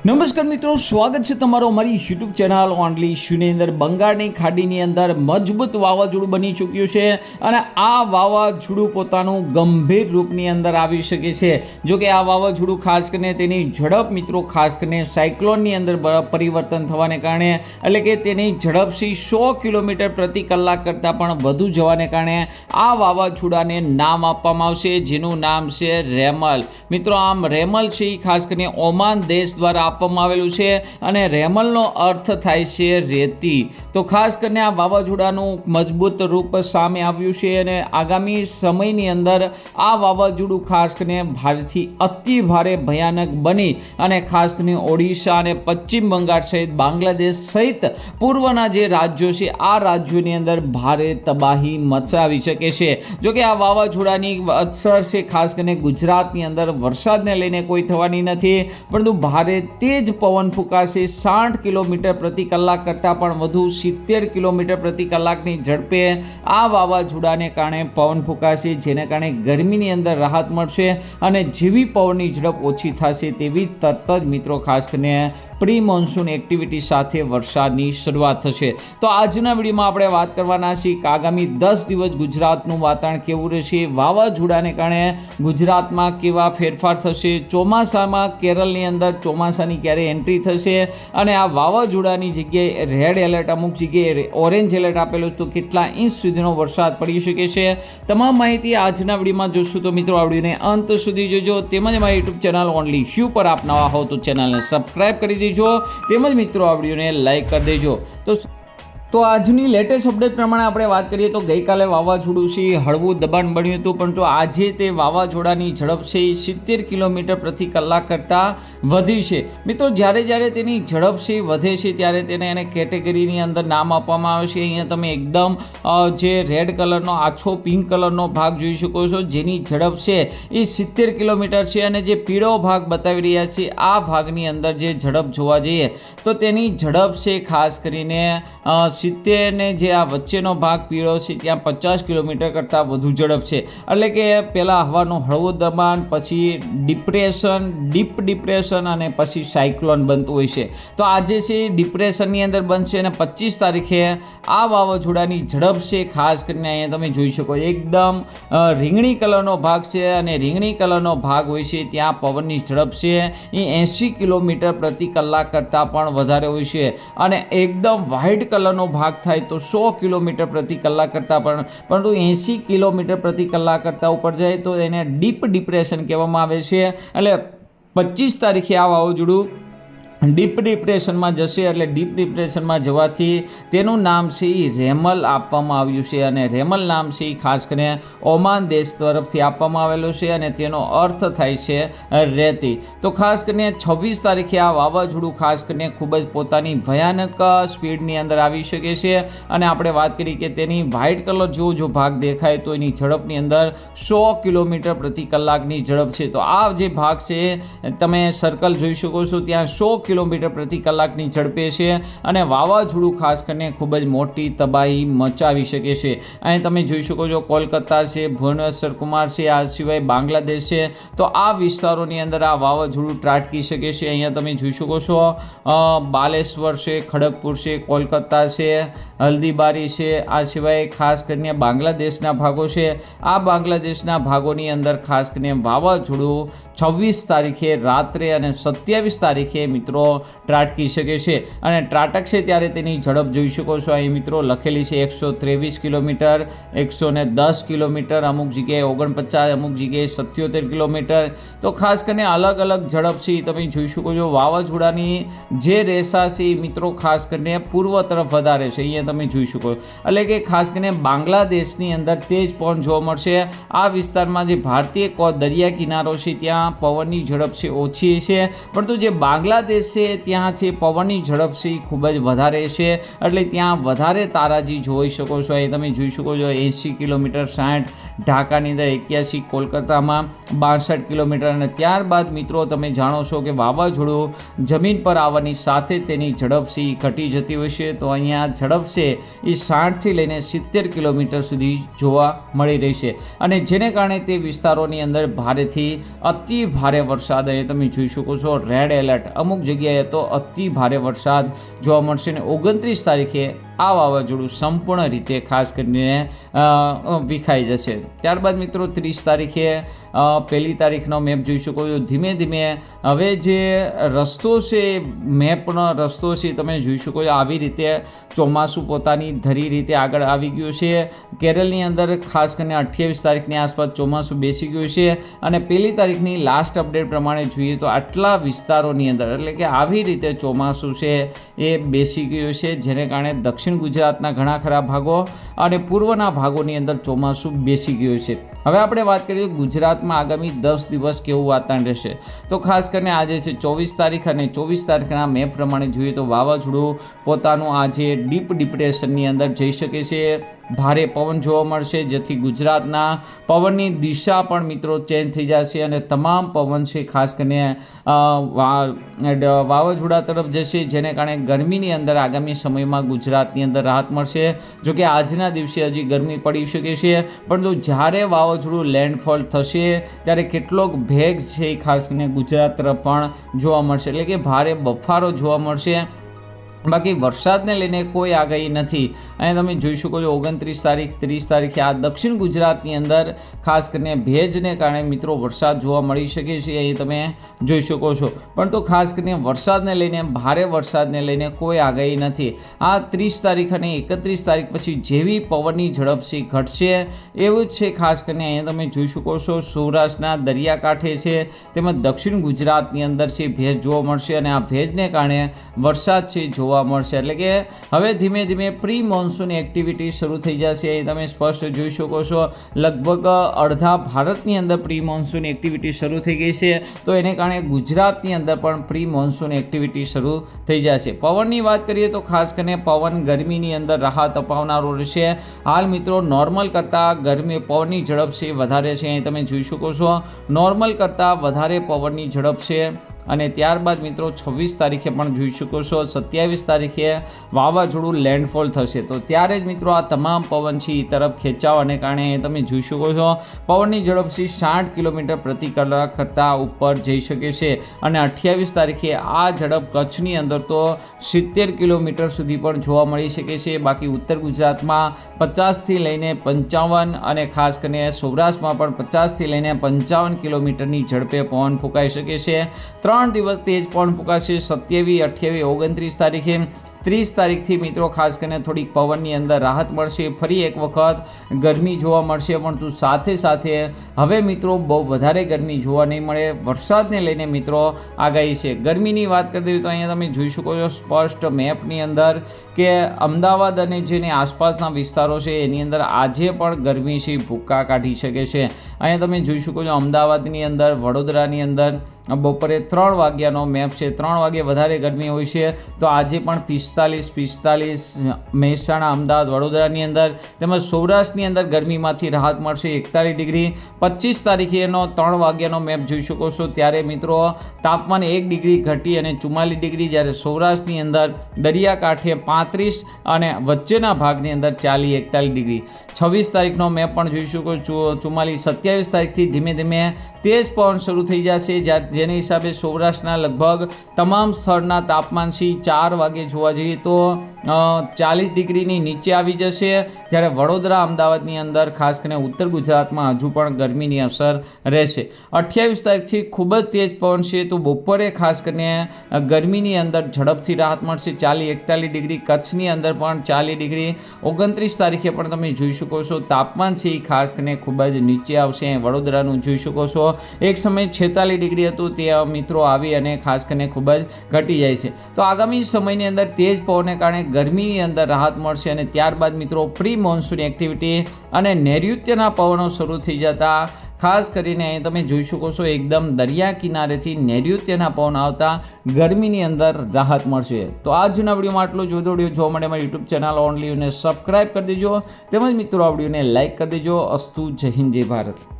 નમસ્કાર મિત્રો, સ્વાગત છે તમારો અમારી યુટ્યુબ ચેનલ ઓનલી ઇશ્યુની અંદર બંગાળની ખાડીની અંદર. મજબૂત વાવાઝોડું બની ચૂક્યું છે અને આ વાવાઝોડું પોતાનું ગંભીર રૂપની અંદર આવી શકે છે. જો કે આ વાવાઝોડું ખાસ કરીને તેની ઝડપ મિત્રો, ખાસ કરીને સાયક્લોનની અંદર પરિવર્તન થવાને કારણે, એટલે કે તેની ઝડપથી સો કિલોમીટર પ્રતિ કલાક કરતાં પણ વધુ જવાને કારણે આ વાવાઝોડાને નામ આપવામાં આવશે, જેનું નામ છે રેમલ. મિત્રો, આમ રેમલ છે એ ખાસ કરીને ઓમાન દેશ દ્વારા આપવામાં આવેલું છે અને રેમલનો અર્થ થાય છે રેતી. તો ખાસ કરીને આ વાવાઝોડાનું મજબૂત રૂપ સામે આવ્યું છે અને આગામી સમયની અંદર આ વાવાઝોડું ખાસ કરીને ભારેથી અતિ ભારે ભયાનક બની અને ખાસ કરીને ઓડિશા અને પશ્ચિમ બંગાળ સહિત બાંગ્લાદેશ સહિત પૂર્વના જે રાજ્યો છે, આ રાજ્યોની અંદર ભારે તબાહી મચાવી શકે છે. જોકે આ વાવાઝોડાની અસર છે, ખાસ કરીને ગુજરાતની અંદર વરસાદને લઈને કોઈ થવાની નથી, પરંતુ ભારે તેજ પવન ફૂંકાશે. સાઠ કિલોમીટર પ્રતિ કલાક કરતાં પણ વધુ સિત્તેર કિલોમીટર પ્રતિ કલાકની ઝડપે આ વાવાઝોડાને કારણે પવન ફૂંકાશે, જેને કારણે ગરમીની અંદર રાહત મળશે અને જેવી પવનની ઝડપ ઓછી થશે તેવી તરત જ મિત્રો ખાસ કરીને પ્રી મોન્સૂન એક્ટિવિટી સાથે વરસાદની શરૂઆત થશે. તો આજના વિડીયોમાં આપણે વાત કરવાના છીએ કે આગામી દસ દિવસ ગુજરાતનું વાતાવરણ કેવું રહેશે, વાવાઝોડાને કારણે ગુજરાતમાં કેવા ફેરફાર થશે, ચોમાસામાં કેરળની અંદર ચોમાસાની ક્યારે એન્ટ્રી થશે. અને આ વાવાઝોડાની જગ્યાએ રેડ એલર્ટ અમુક જગ્યાએ ઓરેન્જ એલર્ટ આપેલું તો કેટલા ઇંચ સુધીનો વરસાદ પડી શકે છે? તમામ માહિતી આજના વિડીયોમાં જોશું તો મિત્રો આવડીને અંત સુધી જોજો. તેમજ મારી યુટ્યુબ ચેનલ ઓનલી શ્યુ પર આપ નવા હો તો ચેનલને સબસ્ક્રાઈબ કરી દેજો. તેમજ મિત્રો, આ વિડીયોને લાઈક કરી દેજો. તો તો આજની લેટેસ્ટ અપડેટ પ્રમાણે આપણે વાત કરીએ તો ગઈકાલે વાવાઝોડું છે, હળવું દબાણ બન્યું હતું, પરંતુ આજે તે વાવાઝોડાની ઝડપ છે એ સિત્તેર કિલોમીટર પ્રતિ કલાક કરતાં વધી છે. મિત્રો, જ્યારે જ્યારે તેની ઝડપ છે, વધે છે, ત્યારે તેને એને કેટેગરીની અંદર નામ આપવામાં આવે છે. અહીંયા તમે એકદમ જે રેડ કલરનો આછો પિંક કલરનો ભાગ જોઈ શકો છો. જેની ઝડપ છે, એ સિત્તેર કિલોમીટર છે અને જે પીળો ભાગ બતાવી રહ્યા છે, આ ભાગની અંદર જે ઝડપ જોવા જઈએ, તો તેની ઝડપ છે, ખાસ કરીને અ, સિત્તેર ને જે આ વચ્ચેનો ભાગ પીળો છે ત્યાં પચાસ કિલોમીટર કરતાં વધુ ઝડપ છે. એટલે કે પહેલાં હવાનું હળવું દબાણ પછી ડિપ્રેશન ડીપ ડિપ્રેશન અને પછી સાયક્લોન બનતું હોય છે. તો આજે છે ડિપ્રેશનની અંદર બનશે અને પચીસ તારીખે આ વાવાઝોડાની ઝડપ છે ખાસ કરીને અહીંયા તમે જોઈ શકો એકદમ રીંગણી કલરનો ભાગ છે અને રીંગણી કલરનો ભાગ હોય છે ત્યાં પવનની ઝડપ છે. એ એંસી કિલોમીટર પ્રતિ કલાક કરતાં પણ વધારે હોય છે. અને એકદમ વ્હાઇટ કલરનો ભાગ થાય તો સો કિલોમીટર પ્રતિ કલાક કરતાં પણ, પરંતુ એંસી કિલોમીટર પ્રતિ કલાક કરતાં ઉપર જાય તો એને ડીપ ડિપ્રેશન કહેવામાં આવે છે. એટલે પચીસ તારીખે આ વાવાઝોડું ડીપ ડિપ્રેશનમાં જશે એટલે ડીપ ડિપ્રેશનમાં જવાથી તેનું નામ છે એ રેમલ આપવામાં આવ્યું છે અને રેમલ નામ છે એ ખાસ કરીને ઓમાન દેશ તરફથી આપવામાં આવેલું છે અને તેનો અર્થ થાય છે રેતી. તો ખાસ કરીને છવ્વીસ તારીખે આ વાવાઝોડું ખાસ કરીને ખૂબ જ પોતાની ભયાનક સ્પીડની અંદર આવી શકે છે. અને આપણે વાત કરી કે તેની વ્હાઇટ કલર જો જો ભાગ દેખાય તો એની ઝડપની અંદર સો કિલોમીટર પ્રતિ કલાકની ઝડપ છે. તો આ જે ભાગ છે, તમે સર્કલ જોઈ શકો છો, ત્યાં સો કિલોમીટર પ્રતિ કલાકની ઝડપે છે અને વાવાઝોડું ખાસ કરીને ખૂબ જ મોટી તબાહી મચાવી શકે છે. અહીં તમે જોઈ શકો છો કોલકાતા છે, ભુવનેશ્વર કુમાર છે, આ સિવાય બાંગ્લાદેશ છે. તો આ વિસ્તારોની અંદર આ વાવાઝોડું ત્રાટકી શકે છે. અહીંયા તમે જોઈ શકો છો બાલેશ્વર છે, ખડગપુર છે, કોલકાતા છે, હલ્દીબારી છે, આ સિવાય ખાસ કરીને બાંગ્લાદેશના ભાગો છે. આ બાંગ્લાદેશના ભાગોની અંદર ખાસ કરીને વાવાઝોડું છવ્વીસ તારીખે રાત્રે અને સત્યાવીસ તારીખે મિત્રો ત્રાટકી શકે છે અને ત્રાટક છે ત્યારે તેની ઝડપ જોઈ શકો છો. અહીં મિત્રો લખેલી છે એકસો ત્રેવીસ કિલોમીટર, એકસો દસ કિલોમીટર, અમુક જગ્યાએ ઓગણપચાસ, અમુક જગ્યાએ સત્યોતેર કિલોમીટર. તો ખાસ કરીને અલગ અલગ ઝડપ છે તમે જોઈ શકો છો. વાવાઝોડાની જે રેસા છે મિત્રો ખાસ કરીને પૂર્વ તરફ વધારે છે. અહીંયા તમે જોઈ શકો. એટલે કે ખાસ કરીને બાંગ્લાદેશની અંદર તેજ પવન જોવા મળશે. આ વિસ્તારમાં જે ભારતીય દરિયા કિનારો છે ત્યાં પવનની ઝડપ છે ઓછી છે. પરંતુ જે બાંગ્લાદેશ છે, ત્યાં છે, પવનની ઝડપ છે ખૂબ જ વધારે છે. એટલે ત્યાં વધારે તારાજી જોઈ શકો છો. એ તમે જોઈ શકો છો એંસી કિલોમીટર સાઠ ઢાકાની અંદર એક્યાસી, કોલકાતામાં બાસઠ કિલોમીટર અને ત્યારબાદ મિત્રો તમે જાણો છો કે વાવાઝોડું જમીન પર આવવાની સાથે તેની ઝડપ છે ઘટી જતી હોય છે. તો અહીંયા ઝડપ છે એ સાઠથી લઈને સિત્તેર કિલોમીટર સુધી જોવા મળી રહી છે. અને જેને કારણે તે વિસ્તારોની અંદર ભારેથી અતિ ભારે વરસાદ અહીંયા તમે જોઈ શકો છો. રેડ એલર્ટ અમુક જગ્યાએ તો અતિ ભારે વરસાદ જોવા મળશે અને ઓગણત્રીસ તારીખે આ વાવાઝોડું સંપૂર્ણ રીતે ખાસ કરીને વિખાઈ જશે. ત્યારબાદ મિત્રો ત્રીસ તારીખે પહેલી તારીખનો મેપ જોઈ શકો છો. ધીમે ધીમે હવે જે રસ્તો છે, મેપનો રસ્તો છે, તમે જોઈ શકો છો આવી રીતે ચોમાસું પોતાની ધરી રીતે આગળ આવી ગયું છે. કેરળની અંદર ખાસ કરીને અઠ્યાવીસ તારીખની આસપાસ ચોમાસું બેસી ગયું છે અને પહેલી તારીખની લાસ્ટ અપડેટ પ્રમાણે જોઈએ તો આટલા વિસ્તારોની અંદર, એટલે કે આવી રીતે ચોમાસું છે એ બેસી ગયું છે, જેને કારણે દક્ષિણ ગુજરાતના ઘણા ખરા ભાગો અને પૂર્વના ભાગોની અંદર ચોમાસું બેસી ગયું છે. હવે આપણે વાત કરીએ ગુજરાતમાં આગામી દસ દિવસ કેવું વાતાવરણ રહેશે? તો ખાસ કરીને આજે છે ચોવીસ તારીખ અને ચોવીસ તારીખના મેપ પ્રમાણે જોઈએ તો વાવાઝોડું પોતાનું આજે ડીપ ડિપ્રેશનની અંદર જઈ શકે છે. ભારે પવન જોવા મળશે, જેથી ગુજરાતના પવનની દિશા પણ મિત્રો ચેન્જ થઈ જશે અને તમામ પવન છે, ખાસ કરીને વાવાઝોડા તરફ જશે, જેને કારણે ગરમીની અંદર આગામી સમયમાં ગુજરાતની અંદર રાહત મળશે. જોકે આજના દિવસે હજી ગરમી પડી શકે છે, પરંતુ જ્યારે વાવાઝોડું લેન્ડફોલ થશે, ત્યારે કેટલોક ભેગ છે, ખાસ કરીને ગુજરાત તરફ પણ જોવા મળશે. એટલે કે ભારે બફારો જોવા મળશે. બાકી વરસાદને લઈને કોઈ આગાહી નથી. અહીં તમે જોઈ શકો છો ઓગણત્રીસ તારીખ, ત્રીસ તારીખે આ દક્ષિણ ગુજરાતની અંદર ખાસ કરીને ભેજને કારણે મિત્રો વરસાદ જોવા મળી શકે છે અહીં તમે જોઈ શકો છો. પણ તો ખાસ કરીને વરસાદને લઈને, ભારે વરસાદને લઈને કોઈ આગાહી નથી. આ ત્રીસ તારીખ અને એકત્રીસ તારીખ પછી જેવી પવનની ઝડપ છે, ઘટશે એવું જ છે ખાસ કરીને અહીંયા તમે જોઈ શકો છો સૌરાષ્ટ્રના દરિયાકાંઠે છે, તેમજ દક્ષિણ ગુજરાતની અંદર છે ભેજ જોવા મળશે અને આ ભેજને કારણે વરસાદ છે જોવા મળશે. એટલે કે હવે ધીમે ધીમે પ્રી મોન્સૂન એક્ટિવિટી શરૂ થઈ જશે અહીં તમે સ્પષ્ટ જોઈ શકો છો. લગભગ અડધા ભારતની અંદર પ્રી મોન્સૂન એક્ટિવિટી શરૂ થઈ ગઈ છે. તો એને કારણે ગુજરાતની અંદર પણ પ્રી મોન્સૂન એક્ટિવિટી શરૂ થઈ જશે. પવનની વાત કરીએ તો ખાસ કરીને પવન ગરમીની અંદર રાહત અપાવનારો રહેશે. હાલ મિત્રો નોર્મલ કરતાં ગરમી, પવનની ઝડપ છે, વધારે છે. અહીં તમે જોઈ શકો છો. નોર્મલ કરતાં વધારે પવનની ઝડપ છે. અને ત્યારબાદ મિત્રો છવ્વીસ તારીખે પણ જોઈ શકો છો. સત્યાવીસ તારીખે વાવાઝોડું લેન્ડફોલ થશે. તો ત્યારે જ મિત્રો આ તમામ પવન છે એ તરફ ખેંચાવાને કારણે તમે જોઈ શકો છો, પવનની ઝડપથી સાઠ કિલોમીટર પ્રતિ કલાક કરતાં ઉપર જઈ શકે છે. અને અઠ્યાવીસ તારીખે આ ઝડપ કચ્છની અંદર તો સિત્તેર કિલોમીટર સુધી પણ જોવા મળી શકે છે. બાકી ઉત્તર ગુજરાતમાં પચાસથી લઈને પંચાવન અને ખાસ કરીને સૌરાષ્ટ્રમાં પણ પચાસથી લઈને પંચાવન કિલોમીટરની ઝડપે પવન ફૂંકાઈ શકે છે. ત્રણ દિવસ તેજ પણ ફૂંકાશે સત્યાવીસ, અઠ્યાવીસ, ઓગણત્રીસ તારીખે. ત્રીસ તારીખથી મિત્રો, ખાસ કરીને થોડીક પવનની અંદર રાહત મળશે. ફરી એક વખત ગરમી જોવા મળશે, પરંતુ સાથે સાથે હવે મિત્રો, બહુ વધારે ગરમી જોવા નહીં મળે. વરસાદને લઈને મિત્રો, આગાહી છે. ગરમીની વાત કરતી હોય તો અહીંયા તમે જોઈ શકો છો સ્પષ્ટ મેપની અંદર કે અમદાવાદ અને જેની આસપાસના વિસ્તારો છે, એની અંદર આજે પણ ગરમી છે, ભૂક્કા કાઢી શકે છે. અહીંયા તમે જોઈ શકો છો અમદાવાદની અંદર, વડોદરાની અંદર બપોરે ત્રણ વાગ્યાનો મેપ છે. ત્રણ વાગે વધારે ગરમી હોય છે. તો આજે પણ પિસ્તાલીસ પિસ્તાલીસ મહેસાણા, અમદાવાદ, વડોદરાની અંદર તેમજ સૌરાષ્ટ્રની અંદર ગરમીમાંથી રાહત મળશે. એકતાલીસ ડિગ્રી. પચીસ તારીખેનો ત્રણ વાગ્યાનો મેપ જોઈ શકો છો. ત્યારે મિત્રો તાપમાન એક ડિગ્રી ઘટી અને ચુમ્માલીસ ડિગ્રી જ્યારે સૌરાષ્ટ્રની અંદર દરિયાકાંઠે પાંત્રીસ અને વચ્ચેના ભાગની અંદર ચાલી એકતાલીસ ડિગ્રી. છવ્વીસ તારીખનો મેપ પણ જોઈ શકો ચુમ્માલીસ, સત્યાવીસ તારીખથી ધીમે ધીમે તેજ પવન શરૂ થઈ જશે. જ્યાં જેની હિસાબે સૌરાષ્ટ્રના લગભગ તમામ સ્થળના તાપમાન સી ચાર વાગે જોવા જઈએ તો ચાલીસ ડિગ્રીની નીચે આવી જશે. જ્યારે વડોદરા, અમદાવાદની અંદર, ખાસ કરીને ઉત્તર ગુજરાતમાં હજુ પણ ગરમીની અસર રહેશે. અઠ્યાવીસ તારીખથી ખૂબ જ તેજ પવન છે. તો બપોરે ખાસ કરીને ગરમીની અંદર ઝડપથી રાહત મળશે. ચાલી એકતાલીસ ડિગ્રી કચ્છની અંદર પણ ચાલીસ ડિગ્રી. ઓગણત્રીસ તારીખે પણ તમે જોઈ શકો છો, તાપમાન છે એ ખાસ કરીને ખૂબ જ નીચે આવશે. વડોદરાનું જોઈ શકો છો. એક સમયે છેતાલીસ ડિગ્રી હતું. હતું તે મિત્રો આવી અને ખાસ કરીને ખૂબ જ ઘટી જાય છે. તો આગામી સમયની અંદર તેજ પવનને કારણે ગરમીની અંદર રાહત મળશે અને ત્યારબાદ મિત્રો પ્રી મોન્સૂન એક્ટિવિટી અને નૈઋત્યના પવનો શરૂ થઈ જતા ખાસ કરીને અહીં તમે જોઈ શકો છો એકદમ દરિયા કિનારેથી નૈઋત્યના પવન આવતા ગરમીની અંદર રાહત મળશે. તો આજના વિડીયોમાં આટલું જોતો વીડિયો જોવા માટે અમારી યુટ્યુબ ચેનલ ઓનલી અને સબસ્ક્રાઈબ કરી દેજો. તેમજ મિત્રો આ વિડીયોને લાઇક કરી દેજો. અસ્તુ જય હિન્દ, જય ભારત.